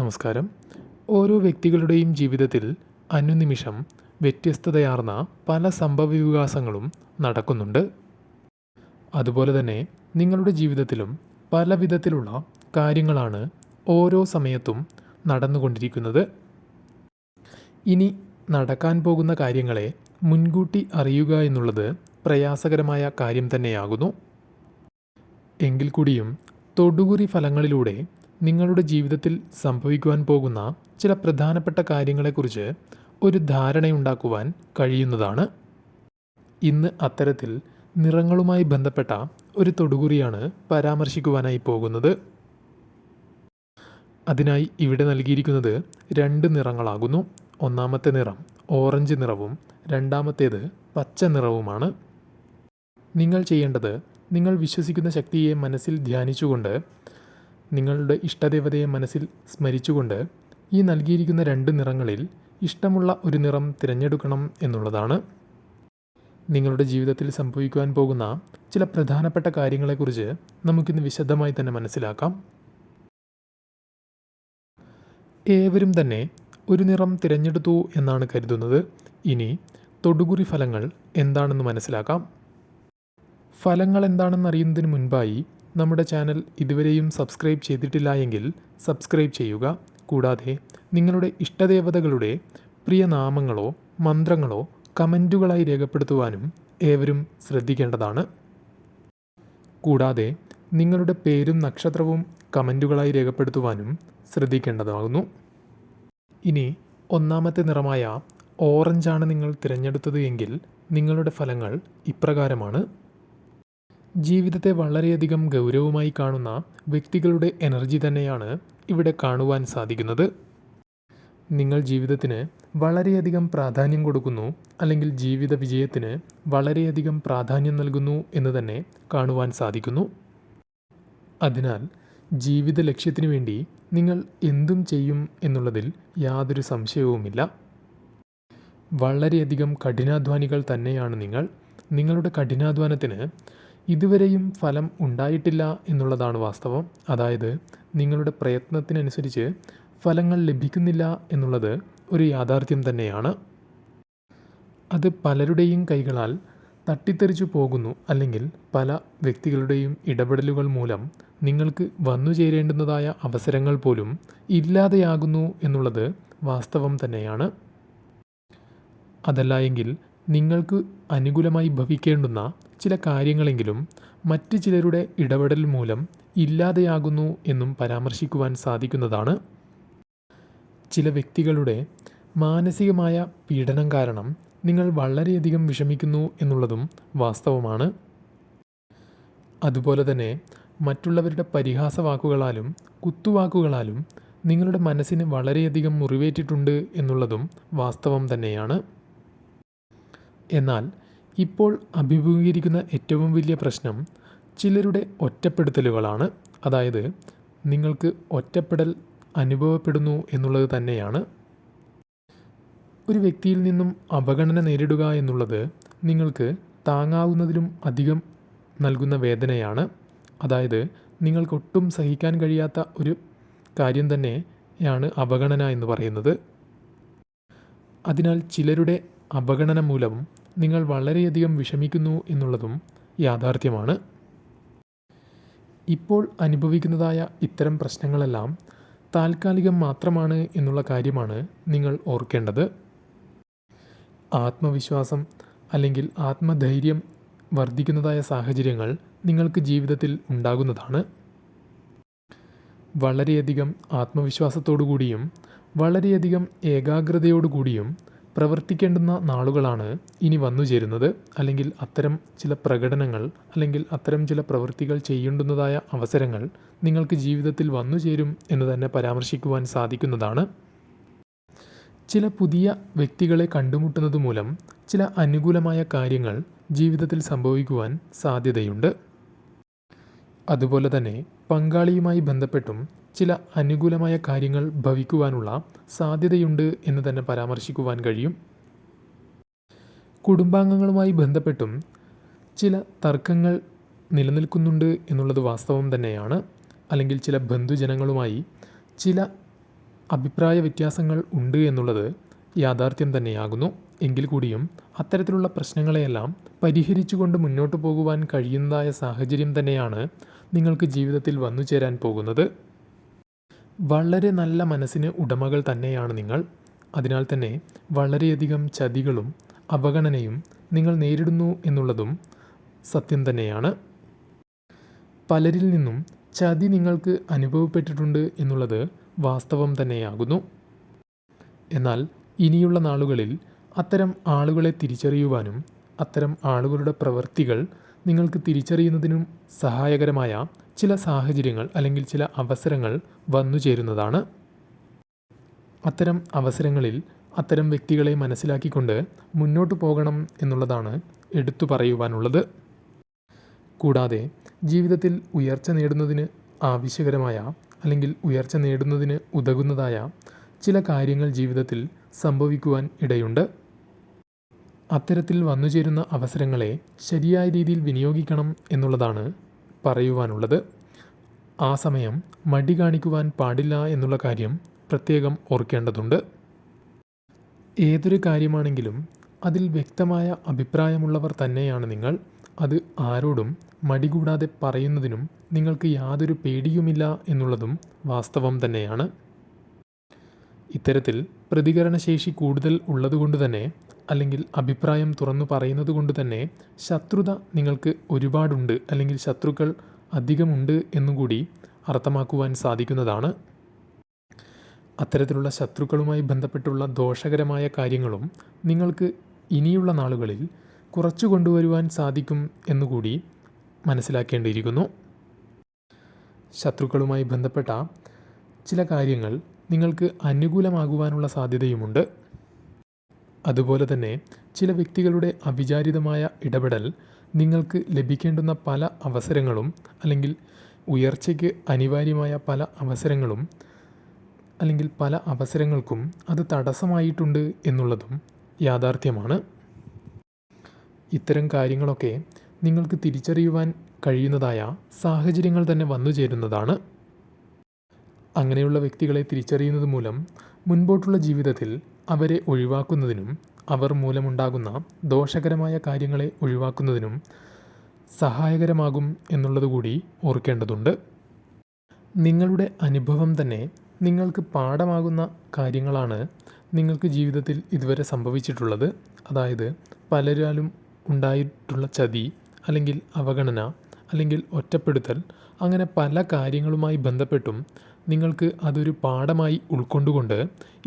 നമസ്കാരം. ഓരോ വ്യക്തികളുടെയും ജീവിതത്തിൽ അനുനിമിഷം വ്യത്യസ്തതയാർന്ന പല സംഭവവികാസങ്ങളും നടക്കുന്നുണ്ട്. അതുപോലെ തന്നെ നിങ്ങളുടെ ജീവിതത്തിലും പല വിധത്തിലുള്ള കാര്യങ്ങളാണ് ഓരോ സമയത്തും നടന്നുകൊണ്ടിരിക്കുന്നത്. ഇനി നടക്കാൻ പോകുന്ന കാര്യങ്ങളെ മുൻകൂട്ടി അറിയുക എന്നുള്ളത് പ്രയാസകരമായ കാര്യം തന്നെയാകുന്നു. എങ്കിൽ കൂടിയും തൊടുകുറി ഫലങ്ങളിലൂടെ നിങ്ങളുടെ ജീവിതത്തിൽ സംഭവിക്കുവാൻ പോകുന്ന ചില പ്രധാനപ്പെട്ട കാര്യങ്ങളെക്കുറിച്ച് ഒരു ധാരണയുണ്ടാക്കുവാൻ കഴിയുന്നതാണ്. ഇന്ന് അത്തരത്തിൽ നിറങ്ങളുമായി ബന്ധപ്പെട്ട ഒരു തൊടുകുറിയാണ് പരാമർശിക്കുവാനായി പോകുന്നത്. അതിനായി ഇവിടെ നൽകിയിരിക്കുന്നത് രണ്ട് നിറങ്ങളാകുന്നു. ഒന്നാമത്തെ നിറം ഓറഞ്ച് നിറവും രണ്ടാമത്തേത് പച്ച നിറവുമാണ്. നിങ്ങൾ ചെയ്യേണ്ടത് നിങ്ങൾ വിശ്വസിക്കുന്ന ശക്തിയെ മനസ്സിൽ ധ്യാനിച്ചുകൊണ്ട് നിങ്ങളുടെ ഇഷ്ടദേവതയെ മനസ്സിൽ സ്മരിച്ചുകൊണ്ട് ഈ നൽകിയിരിക്കുന്ന രണ്ട് നിറങ്ങളിൽ ഇഷ്ടമുള്ള ഒരു നിറം തിരഞ്ഞെടുക്കണം എന്നുള്ളതാണ്. നിങ്ങളുടെ ജീവിതത്തിൽ സംഭവിക്കുവാൻ പോകുന്ന ചില പ്രധാനപ്പെട്ട കാര്യങ്ങളെക്കുറിച്ച് നമുക്കിന്ന് വിശദമായി തന്നെ മനസ്സിലാക്കാം. ഏവരും തന്നെ ഒരു നിറം തിരഞ്ഞെടുത്തു എന്നാണ് കരുതുന്നത്. ഇനി തൊടുകുറി ഫലങ്ങൾ എന്താണെന്ന് മനസ്സിലാക്കാം. ഫലങ്ങൾ എന്താണെന്ന് അറിയുന്നതിന് മുൻപായി നമ്മുടെ ചാനൽ ഇതുവരെയും സബ്സ്ക്രൈബ് ചെയ്തിട്ടില്ല എങ്കിൽ സബ്സ്ക്രൈബ് ചെയ്യുക. കൂടാതെ നിങ്ങളുടെ ഇഷ്ടദേവതകളുടെ പ്രിയ നാമങ്ങളോ മന്ത്രങ്ങളോ കമന്റുകളായി രേഖപ്പെടുത്തുവാനും ഏവരും ശ്രദ്ധിക്കേണ്ടതാണ്. കൂടാതെ നിങ്ങളുടെ പേരും നക്ഷത്രവും കമന്റുകളായി രേഖപ്പെടുത്തുവാനും ശ്രദ്ധിക്കേണ്ടതാകുന്നു. ഇനി ഒന്നാമത്തെ നിറമായ ഓറഞ്ചാണ് നിങ്ങൾ തിരഞ്ഞെടുത്തത് എങ്കിൽ നിങ്ങളുടെ ഫലങ്ങൾ ഇപ്രകാരമാണ്. ജീവിതത്തെ വളരെയധികം ഗൗരവമായി കാണുന്ന വ്യക്തികളുടെ എനർജി തന്നെയാണ് ഇവിടെ കാണുവാൻ സാധിക്കുന്നത്. നിങ്ങൾ ജീവിതത്തിന് വളരെയധികം പ്രാധാന്യം കൊടുക്കുന്നു അല്ലെങ്കിൽ ജീവിത വിജയത്തിന് വളരെയധികം പ്രാധാന്യം നൽകുന്നു എന്ന് തന്നെ കാണുവാൻ സാധിക്കുന്നു. അതിനാൽ ജീവിത ലക്ഷ്യത്തിനു വേണ്ടി നിങ്ങൾ എന്തും ചെയ്യും എന്നുള്ളതിൽ യാതൊരു സംശയവുമില്ല. വളരെയധികം കഠിനാധ്വാനികൾ തന്നെയാണ് നിങ്ങൾ. നിങ്ങളുടെ കഠിനാധ്വാനത്തിന് ഇതുവരെയും ഫലം ഉണ്ടായിട്ടില്ല എന്നുള്ളതാണ് വാസ്തവം. അതായത് നിങ്ങളുടെ പ്രയത്നത്തിനനുസരിച്ച് ഫലങ്ങൾ ലഭിക്കുന്നില്ല എന്നുള്ളത് ഒരു യാഥാർത്ഥ്യം തന്നെയാണ്. അത് പലരുടെയും കൈകളാൽ തട്ടിത്തെറിച്ചു പോകുന്നു അല്ലെങ്കിൽ പല വ്യക്തികളുടെയും ഇടപെടലുകൾ മൂലം നിങ്ങൾക്ക് വന്നു ചേരേണ്ടുന്നതായ അവസരങ്ങൾ പോലും ഇല്ലാതെയാകുന്നു എന്നുള്ളത് വാസ്തവം തന്നെയാണ്. അതല്ല എങ്കിൽ നിങ്ങൾക്ക് അനുകൂലമായി ഭവിക്കേണ്ടുന്ന ചില കാര്യങ്ങളെങ്കിലും മറ്റ് ചിലരുടെ ഇടപെടൽ മൂലം ഇല്ലാതെയാകുന്നു എന്നും പരാമർശിക്കുവാൻ സാധിക്കുന്നതാണ്. ചില വ്യക്തികളുടെ മാനസികമായ പീഡനം കാരണം നിങ്ങൾ വളരെയധികം വിഷമിക്കുന്നു എന്നുള്ളതും വാസ്തവമാണ്. അതുപോലെ തന്നെ മറ്റുള്ളവരുടെ പരിഹാസവാക്കുകളാലും കുത്തുവാക്കുകളാലും നിങ്ങളുടെ മനസ്സിന് വളരെയധികം മുറിവേറ്റിട്ടുണ്ട് എന്നുള്ളതും വാസ്തവം തന്നെയാണ്. എന്നാൽ ഇപ്പോൾ അഭിമുഖീകരിക്കുന്ന ഏറ്റവും വലിയ പ്രശ്നം ചിലരുടെ ഒറ്റപ്പെടുത്തലുകളാണ്. അതായത് നിങ്ങൾക്ക് ഒറ്റപ്പെടൽ അനുഭവപ്പെടുന്നു എന്നുള്ളത് തന്നെയാണ്. ഒരു വ്യക്തിയിൽ നിന്നും അവഗണന നേരിടുക എന്നുള്ളത് നിങ്ങൾക്ക് താങ്ങാവുന്നതിലും അധികം നൽകുന്ന വേദനയാണ്. അതായത് നിങ്ങൾക്കൊട്ടും സഹിക്കാൻ കഴിയാത്ത ഒരു കാര്യം തന്നെയാണ് അവഗണന എന്ന് പറയുന്നത്. അതിനാൽ ചിലരുടെ അവഗണന മൂലം നിങ്ങൾ വളരെയധികം വിഷമിക്കുന്നു എന്നുള്ളതും യാഥാർത്ഥ്യമാണ്. ഇപ്പോൾ അനുഭവിക്കുന്നതായ ഇത്തരം പ്രശ്നങ്ങളെല്ലാം താൽക്കാലികം മാത്രമാണ് എന്നുള്ള കാര്യമാണ് നിങ്ങൾ ഓർക്കേണ്ടത്. ആത്മവിശ്വാസം അല്ലെങ്കിൽ ആത്മധൈര്യം വർദ്ധിക്കുന്നതായ സാഹചര്യങ്ങൾ നിങ്ങൾക്ക് ജീവിതത്തിൽ ഉണ്ടാകുന്നതാണ്. വളരെയധികം ആത്മവിശ്വാസത്തോടു കൂടിയും വളരെയധികം ഏകാഗ്രതയോടു കൂടിയും പ്രവർത്തിക്കേണ്ടുന്ന നാളുകളാണ് ഇനി വന്നു ചേരുന്നത്. അല്ലെങ്കിൽ അത്തരം ചില പ്രകടനങ്ങൾ അല്ലെങ്കിൽ അത്തരം ചില പ്രവൃത്തികൾ ചെയ്യേണ്ടുന്നതായ അവസരങ്ങൾ നിങ്ങൾക്ക് ജീവിതത്തിൽ വന്നു ചേരും എന്ന് തന്നെ പരാമർശിക്കുവാൻ സാധിക്കുന്നതാണ്. ചില പുതിയ വ്യക്തികളെ കണ്ടുമുട്ടുന്നത് മൂലം ചില അനുകൂലമായ കാര്യങ്ങൾ ജീവിതത്തിൽ സംഭവിക്കുവാൻ സാധ്യതയുണ്ട്. അതുപോലെ തന്നെ പങ്കാളിയുമായി ബന്ധപ്പെട്ടും ചില അനുകൂലമായ കാര്യങ്ങൾ ഭവിക്കുവാനുള്ള സാധ്യതയുണ്ട് എന്ന് തന്നെ പരാമർശിക്കുവാൻ കഴിയും. കുടുംബാംഗങ്ങളുമായി ബന്ധപ്പെട്ടും ചില തർക്കങ്ങൾ നിലനിൽക്കുന്നുണ്ട് എന്നുള്ളത് വാസ്തവം തന്നെയാണ്. അല്ലെങ്കിൽ ചില ബന്ധുജനങ്ങളുമായി ചില അഭിപ്രായ വ്യത്യാസങ്ങൾ ഉണ്ട് എന്നുള്ളത് യാഥാർത്ഥ്യം തന്നെയാകുന്നു. എങ്കിൽ കൂടിയും അത്തരത്തിലുള്ള പ്രശ്നങ്ങളെയെല്ലാം പരിഹരിച്ചുകൊണ്ട് മുന്നോട്ട് പോകുവാൻ കഴിയുന്നതായ സാഹചര്യം തന്നെയാണ് നിങ്ങൾക്ക് ജീവിതത്തിൽ വന്നു ചേരാൻ പോകുന്നത്. വളരെ നല്ല മനസ്സിന് ഉടമകൾ തന്നെയാണ് നിങ്ങൾ. അതിനാൽ തന്നെ വളരെയധികം ചതികളും അവഗണനയും നിങ്ങൾ നേരിടുന്നു എന്നുള്ളതും സത്യം തന്നെയാണ്. പലരിൽ നിന്നും ചതി നിങ്ങൾക്ക് അനുഭവപ്പെട്ടിട്ടുണ്ട് എന്നുള്ളത് വാസ്തവം തന്നെയാകുന്നു. എന്നാൽ ഇനിയുള്ള നാളുകളിൽ അത്തരം ആളുകളെ തിരിച്ചറിയുവാനും അത്തരം ആളുകളുടെ പ്രവൃത്തികൾ നിങ്ങൾക്ക് തിരിച്ചറിയുന്നതിനും സഹായകരമായ ചില സാഹചര്യങ്ങൾ അല്ലെങ്കിൽ ചില അവസരങ്ങൾ വന്നു ചേരുന്നതാണ്. അത്തരം അവസരങ്ങളിൽ അത്തരം വ്യക്തികളെ മനസ്സിലാക്കിക്കൊണ്ട് മുന്നോട്ട് പോകണം എന്നുള്ളതാണ് എടുത്തു പറയുവാനുള്ളത്. കൂടാതെ ജീവിതത്തിൽ ഉയർച്ച നേടുന്നതിന് ആവശ്യകരമായ അല്ലെങ്കിൽ ഉയർച്ച നേടുന്നതിന് ഉതകുന്നതായ ചില കാര്യങ്ങൾ ജീവിതത്തിൽ സംഭവിക്കുവാൻ ഇടയുണ്ട്. അത്തരത്തിൽ വന്നുചേരുന്ന അവസരങ്ങളെ ശരിയായ രീതിയിൽ വിനിയോഗിക്കണം എന്നുള്ളതാണ് പറയുവാനുള്ളത്. ആ സമയം മടി കാണിക്കുവാൻ പാടില്ല എന്നുള്ള കാര്യം പ്രത്യേകം ഓർക്കേണ്ടതുണ്ട്. ഏതൊരു കാര്യമാണെങ്കിലും അതിൽ വ്യക്തമായ അഭിപ്രായമുള്ളവർ തന്നെയാണ് നിങ്ങൾ. അത് ആരോടും മടി കൂടാതെ പറയുന്നതിനും നിങ്ങൾക്ക് യാതൊരു പേടിയുമില്ല എന്നുള്ളതും വാസ്തവം തന്നെയാണ്. ഇത്തരത്തിൽ പ്രതികരണശേഷി കൂടുതൽ ഉള്ളതുകൊണ്ട് തന്നെ അല്ലെങ്കിൽ അഭിപ്രായം തുറന്നു പറയുന്നത് കൊണ്ട് തന്നെ ശത്രുത നിങ്ങൾക്ക് ഒരുപാടുണ്ട് അല്ലെങ്കിൽ ശത്രുക്കൾ അധികമുണ്ട് എന്നുകൂടി അർത്ഥമാക്കുവാൻ സാധിക്കുന്നതാണ്. അത്തരത്തിലുള്ള ശത്രുക്കളുമായി ബന്ധപ്പെട്ടുള്ള ദോഷകരമായ കാര്യങ്ങളും നിങ്ങൾക്ക് ഇനിയുള്ള നാളുകളിൽ കുറച്ചു കൊണ്ടുവരുവാൻ സാധിക്കും എന്നുകൂടി മനസ്സിലാക്കേണ്ടിയിരിക്കുന്നു. ശത്രുക്കളുമായി ബന്ധപ്പെട്ട ചില കാര്യങ്ങൾ നിങ്ങൾക്ക് അനുകൂലമാകുവാനുള്ള സാധ്യതയുമുണ്ട്. അതുപോലെ തന്നെ ചില വ്യക്തികളുടെ അവിചാരിതമായ ഇടപെടൽ നിങ്ങൾക്ക് ലഭിക്കേണ്ടുന്ന പല അവസരങ്ങളും അല്ലെങ്കിൽ ഉയർച്ചയ്ക്ക് അനിവാര്യമായ പല അവസരങ്ങളും അല്ലെങ്കിൽ പല അവസരങ്ങൾക്കും അത് തടസ്സമായിട്ടുണ്ട് എന്നുള്ളതും യാഥാർത്ഥ്യമാണ്. ഇത്തരം കാര്യങ്ങളൊക്കെ നിങ്ങൾക്ക് തിരിച്ചറിയുവാൻ കഴിയുന്നതായ സാഹചര്യങ്ങൾ തന്നെ വന്നു ചേരുന്നതാണ്. അങ്ങനെയുള്ള വ്യക്തികളെ തിരിച്ചറിയുന്നത് മൂലം മുൻപോട്ടുള്ള ജീവിതത്തിൽ അവരെ ഒഴിവാക്കുന്നതിനും അവർ മൂലമുണ്ടാകുന്ന ദോഷകരമായ കാര്യങ്ങളെ ഒഴിവാക്കുന്നതിനും സഹായകരമാകും എന്നുള്ളതുകൂടി ഓർക്കേണ്ടതുണ്ട്. നിങ്ങളുടെ അനുഭവം തന്നെ നിങ്ങൾക്ക് പാഠമാകുന്ന കാര്യങ്ങളാണ് നിങ്ങൾക്ക് ജീവിതത്തിൽ ഇതുവരെ സംഭവിച്ചിട്ടുള്ളത്. അതായത് പലരാലും ഉണ്ടായിട്ടുള്ള ചതി അല്ലെങ്കിൽ അവഗണന അല്ലെങ്കിൽ ഒറ്റപ്പെടുത്തൽ അങ്ങനെ പല കാര്യങ്ങളുമായി ബന്ധപ്പെട്ടും നിങ്ങൾക്ക് അതൊരു പാഠമായി ഉൾക്കൊണ്ടുകൊണ്ട്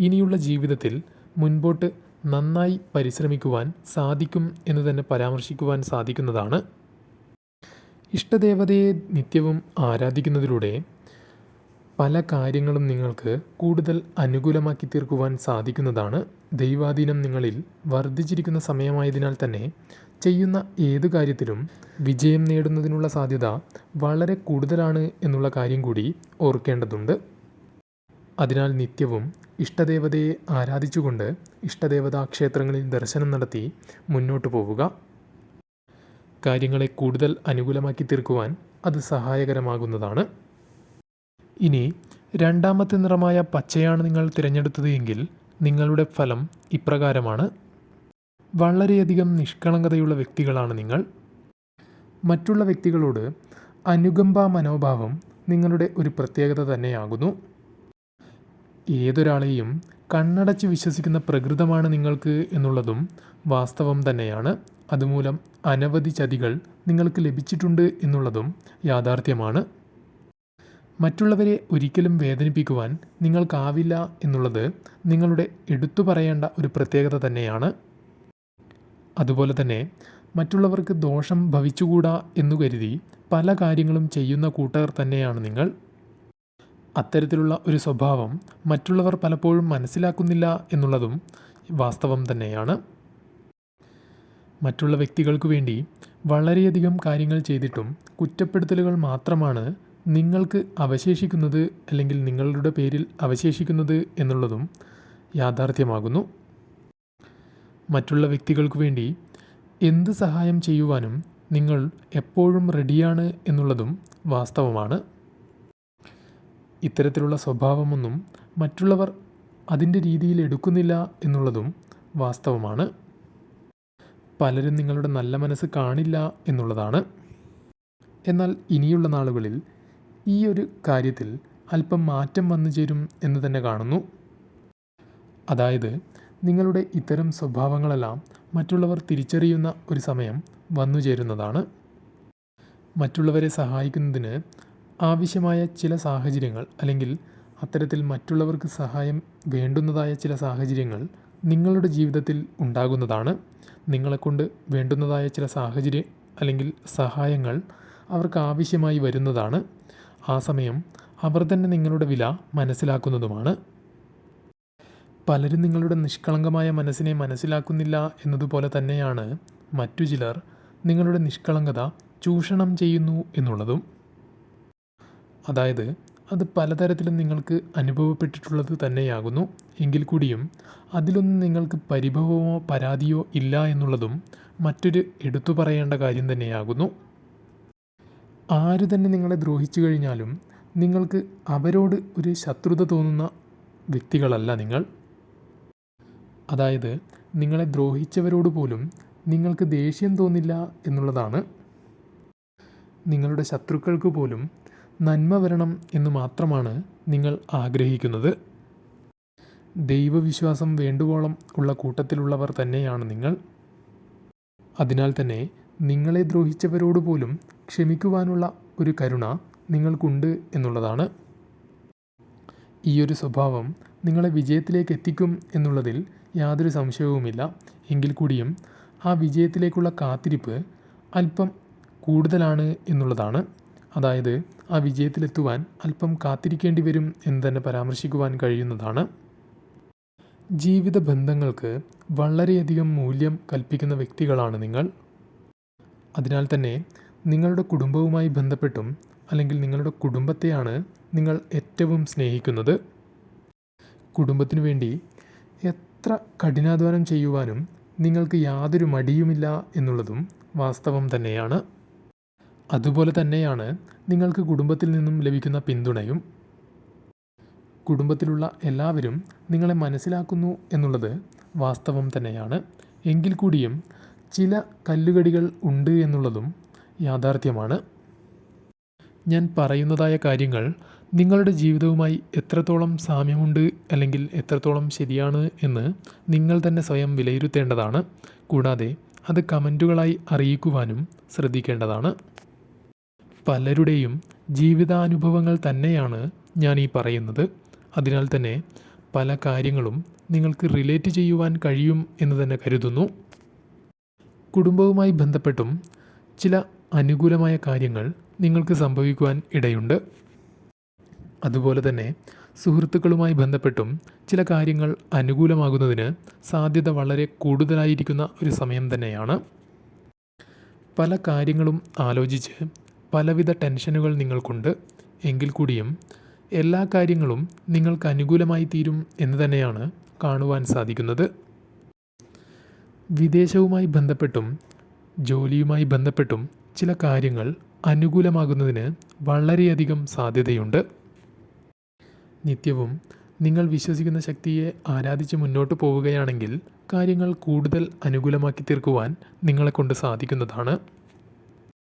ഇനിയുള്ള ജീവിതത്തിൽ മുൻപോട്ട് നന്നായി പരിശ്രമിക്കുവാൻ സാധിക്കും എന്ന് തന്നെ പരാമർശിക്കുവാൻ സാധിക്കുന്നതാണ്. ഇഷ്ടദേവതയെ നിത്യവും ആരാധിക്കുന്നതിലൂടെ പല കാര്യങ്ങളും നിങ്ങൾക്ക് കൂടുതൽ അനുകൂലമാക്കി തീർക്കുവാൻ സാധിക്കുന്നതാണ്. ദൈവാധീനം നിങ്ങളിൽ വർദ്ധിച്ചിരിക്കുന്ന സമയമായതിനാൽ തന്നെ ചെയ്യുന്ന ഏത് കാര്യത്തിലും വിജയം നേടുന്നതിനുള്ള സാധ്യത വളരെ കൂടുതലാണ് എന്നുള്ള കാര്യം കൂടി ഓർക്കേണ്ടതുണ്ട്. അതിനാൽ നിത്യവും ഇഷ്ടദേവതയെ ആരാധിച്ചുകൊണ്ട് ഇഷ്ടദേവതാ ക്ഷേത്രങ്ങളിൽ ദർശനം നടത്തി മുന്നോട്ട് പോവുക. കാര്യങ്ങളെ കൂടുതൽ അനുകൂലമാക്കി തീർക്കുവാൻ അത് സഹായകരമാകുന്നതാണ്. ഇനി രണ്ടാമത്തെ നിറമായ പച്ചയാണ് നിങ്ങൾ തിരഞ്ഞെടുത്തത് എങ്കിൽ നിങ്ങളുടെ ഫലം ഇപ്രകാരമാണ്. വളരെയധികം നിഷ്കളങ്കതയുള്ള വ്യക്തികളാണ് നിങ്ങൾ. മറ്റുള്ള വ്യക്തികളോട് അനുകമ്പ മനോഭാവം നിങ്ങളുടെ ഒരു പ്രത്യേകത തന്നെയാകുന്നു. ഏതൊരാളെയും കണ്ണടച്ച് വിശ്വസിക്കുന്ന പ്രകൃതമാണ് നിങ്ങൾക്ക് എന്നുള്ളതും വാസ്തവം തന്നെയാണ്. അതുമൂലം അനവധി ചതികൾ നിങ്ങൾക്ക് ലഭിച്ചിട്ടുണ്ട് എന്നുള്ളതും യാഥാർത്ഥ്യമാണ്. മറ്റുള്ളവരെ ഒരിക്കലും വേദനിപ്പിക്കുവാൻ നിങ്ങൾക്കാവില്ല എന്നുള്ളത് നിങ്ങളുടെ എടുത്തു പറയേണ്ട ഒരു പ്രത്യേകത തന്നെയാണ്. അതുപോലെ തന്നെ മറ്റുള്ളവർക്ക് ദോഷം ഭവിച്ചുകൂടാ എന്നു കരുതി പല കാര്യങ്ങളും ചെയ്യുന്ന കൂട്ടുകാർ തന്നെയാണ് നിങ്ങൾ. അത്തരത്തിലുള്ള ഒരു സ്വഭാവം മറ്റുള്ളവർ പലപ്പോഴും മനസ്സിലാക്കുന്നില്ല എന്നുള്ളതും വാസ്തവം തന്നെയാണ്. മറ്റുള്ള വ്യക്തികൾക്ക് വേണ്ടി വളരെയധികം കാര്യങ്ങൾ ചെയ്തിട്ടും കുറ്റപ്പെടുത്തലുകൾ മാത്രമാണ് നിങ്ങൾക്ക് അവശേഷിക്കുന്നത് അല്ലെങ്കിൽ നിങ്ങളുടെ പേരിൽ അവശേഷിക്കുന്നത് എന്നുള്ളതും യാഥാർത്ഥ്യമാകുന്നു. മറ്റുള്ള വ്യക്തികൾക്ക് വേണ്ടി എന്ത് സഹായം ചെയ്യുവാനും നിങ്ങൾ എപ്പോഴും റെഡിയാണ് എന്നുള്ളതും വാസ്തവമാണ്. ഇത്തരത്തിലുള്ള സ്വഭാവമൊന്നും മറ്റുള്ളവർ അതിന്റെ രീതിയിൽ എടുക്കുന്നില്ല എന്നുള്ളതും വാസ്തവമാണ്. പലരും നിങ്ങളുടെ നല്ല മനസ്സ് കാണില്ല എന്നുള്ളതാണ്. എന്നാൽ ഇനിയുള്ള നാളുകളിൽ ഈ ഒരു കാര്യത്തിൽ അല്പം മാറ്റം വന്നു ചേരും എന്ന് തന്നെ കാണുന്നു. അതായത് നിങ്ങളുടെ ഇത്തരം സ്വഭാവങ്ങളെല്ലാം മറ്റുള്ളവർ തിരിച്ചറിയുന്ന ഒരു സമയം വന്നു ചേരുന്നതാണ്. മറ്റുള്ളവരെ സഹായിക്കുന്നതിന് ആവശ്യമായ ചില സാഹചര്യങ്ങൾ അല്ലെങ്കിൽ അത്തരത്തിൽ മറ്റുള്ളവർക്ക് സഹായം വേണ്ടുന്നതായ ചില സാഹചര്യങ്ങൾ നിങ്ങളുടെ ജീവിതത്തിൽ ഉണ്ടാകുന്നതാണ്. നിങ്ങളെക്കൊണ്ട് വേണ്ടുന്നതായ ചില സാഹചര്യം അല്ലെങ്കിൽ സഹായങ്ങൾ അവർക്ക് ആവശ്യമായി വരുന്നതാണ്. ആ സമയം അവർ തന്നെ നിങ്ങളുടെ വില മനസ്സിലാക്കുന്നതുമാണ്. പലരും നിങ്ങളുടെ നിഷ്കളങ്കമായ മനസ്സിനെ മനസ്സിലാക്കുന്നില്ല എന്നതുപോലെ തന്നെയാണ് മറ്റു ചിലർ നിങ്ങളുടെ നിഷ്കളങ്കത ചൂഷണം ചെയ്യുന്നു എന്നുള്ളതും. അതായത് അത് പലതരത്തിലും നിങ്ങൾക്ക് അനുഭവപ്പെട്ടിട്ടുള്ളത് തന്നെയാകുന്നു. എങ്കിൽ കൂടിയും അതിലൊന്നും നിങ്ങൾക്ക് പരിഭവമോ പരാതിയോ ഇല്ല എന്നുള്ളതും മറ്റൊരു എടുത്തു പറയേണ്ട കാര്യം തന്നെയാകുന്നു. ആര് തന്നെ നിങ്ങളെ ദ്രോഹിച്ചു കഴിഞ്ഞാലും നിങ്ങൾക്ക് അവരോട് ഒരു ശത്രുത തോന്നുന്ന വ്യക്തികളല്ല നിങ്ങൾ. അതായത് നിങ്ങളെ ദ്രോഹിച്ചവരോട് പോലും നിങ്ങൾക്ക് ദേഷ്യം തോന്നില്ല എന്നുള്ളതാണ്. നിങ്ങളുടെ ശത്രുക്കൾക്ക് പോലും നന്മ വരണം എന്ന് മാത്രമാണ് നിങ്ങൾ ആഗ്രഹിക്കുന്നത്. ദൈവവിശ്വാസം വേണ്ടുവോളം ഉള്ള കൂട്ടത്തിലുള്ളവർ തന്നെയാണ് നിങ്ങൾ. അതിനാൽ തന്നെ നിങ്ങളെ ദ്രോഹിച്ചവരോട് പോലും ക്ഷമിക്കുവാനുള്ള ഒരു കരുണ നിങ്ങൾക്കുണ്ട് എന്നുള്ളതാണ്. ഈ ഒരു സ്വഭാവം നിങ്ങളെ വിജയത്തിലേക്ക് എത്തിക്കും എന്നുള്ളതിൽ യാതൊരു സംശയവുമില്ല. എങ്കിൽ കൂടിയും ആ വിജയത്തിലേക്കുള്ള കാത്തിരിപ്പ് അല്പം കൂടുതലാണ് എന്നുള്ളതാണ്. അതായത് ആ വിജയത്തിലെത്തുവാൻ അല്പം കാത്തിരിക്കേണ്ടി വരും എന്ന് തന്നെ പരാമർശിക്കുവാൻ കഴിയുന്നതാണ്. ജീവിത ബന്ധങ്ങൾക്ക് വളരെയധികം മൂല്യം കൽപ്പിക്കുന്ന വ്യക്തികളാണ് നിങ്ങൾ. അതിനാൽ തന്നെ നിങ്ങളുടെ കുടുംബവുമായി ബന്ധപ്പെട്ടും അല്ലെങ്കിൽ നിങ്ങളുടെ കുടുംബത്തെയാണ് നിങ്ങൾ ഏറ്റവും സ്നേഹിക്കുന്നത്. കുടുംബത്തിനു വേണ്ടി എത്ര കഠിനാധ്വാനം ചെയ്യുവാനും നിങ്ങൾക്ക് യാതൊരു മടിയുമില്ല എന്നുള്ളതും വാസ്തവം തന്നെയാണ്. അതുപോലെ തന്നെയാണ് നിങ്ങൾക്ക് കുടുംബത്തിൽ നിന്നും ലഭിക്കുന്ന പിന്തുണയും. കുടുംബത്തിലുള്ള എല്ലാവരും നിങ്ങളെ മനസ്സിലാക്കുന്നു എന്നുള്ളത് വാസ്തവം തന്നെയാണ്. എങ്കിൽ കൂടിയും ചില കല്ലുകടികൾ ഉണ്ട് എന്നുള്ളതും യാഥാർത്ഥ്യമാണ്. ഞാൻ പറയുന്നതായ കാര്യങ്ങൾ നിങ്ങളുടെ ജീവിതവുമായി എത്രത്തോളം സാമ്യമുണ്ട് അല്ലെങ്കിൽ എത്രത്തോളം ശരിയാണ് എന്ന് നിങ്ങൾ തന്നെ സ്വയം വിലയിരുത്തേണ്ടതാണ്. കൂടാതെ അത് കമന്റുകളായി അറിയിക്കുവാനും ശ്രദ്ധിക്കേണ്ടതാണ്. പലരുടെയും ജീവിതാനുഭവങ്ങൾ തന്നെയാണ് ഞാൻ ഈ പറയുന്നത്. അതിനാൽ തന്നെ പല കാര്യങ്ങളും നിങ്ങൾക്ക് റിലേറ്റ് ചെയ്യുവാൻ കഴിയും എന്ന് തന്നെ കരുതുന്നു. കുടുംബവുമായി ബന്ധപ്പെട്ടും ചില അനുകൂലമായ കാര്യങ്ങൾ നിങ്ങൾക്ക് സംഭവിക്കുവാൻ ഇടയുണ്ട്. അതുപോലെ തന്നെ സുഹൃത്തുക്കളുമായി ബന്ധപ്പെട്ടും ചില കാര്യങ്ങൾ അനുകൂലമാകുന്നതിന് സാധ്യത വളരെ കൂടുതലായിരിക്കുന്ന ഒരു സമയം തന്നെയാണ്. പല കാര്യങ്ങളും ആലോചിച്ച് പലവിധ ടെൻഷനുകൾ നിങ്ങൾക്കുണ്ട്. എങ്കിൽ കൂടിയും എല്ലാ കാര്യങ്ങളും നിങ്ങൾക്ക് അനുകൂലമായി തീരും എന്ന് തന്നെയാണ് കാണുവാൻ സാധിക്കുന്നത്. വിദേശവുമായി ബന്ധപ്പെട്ടും ജോലിയുമായി ബന്ധപ്പെട്ടും ചില കാര്യങ്ങൾ അനുകൂലമാകുന്നതിന് വളരെയധികം സാധ്യതയുണ്ട്. നിത്യവും നിങ്ങൾ വിശ്വസിക്കുന്ന ശക്തിയെ ആരാധിച്ച് മുന്നോട്ട് പോവുകയാണെങ്കിൽ കാര്യങ്ങൾ കൂടുതൽ അനുകൂലമാക്കി തീർക്കുവാൻ നിങ്ങളെക്കൊണ്ട് സാധിക്കുന്നതാണ്.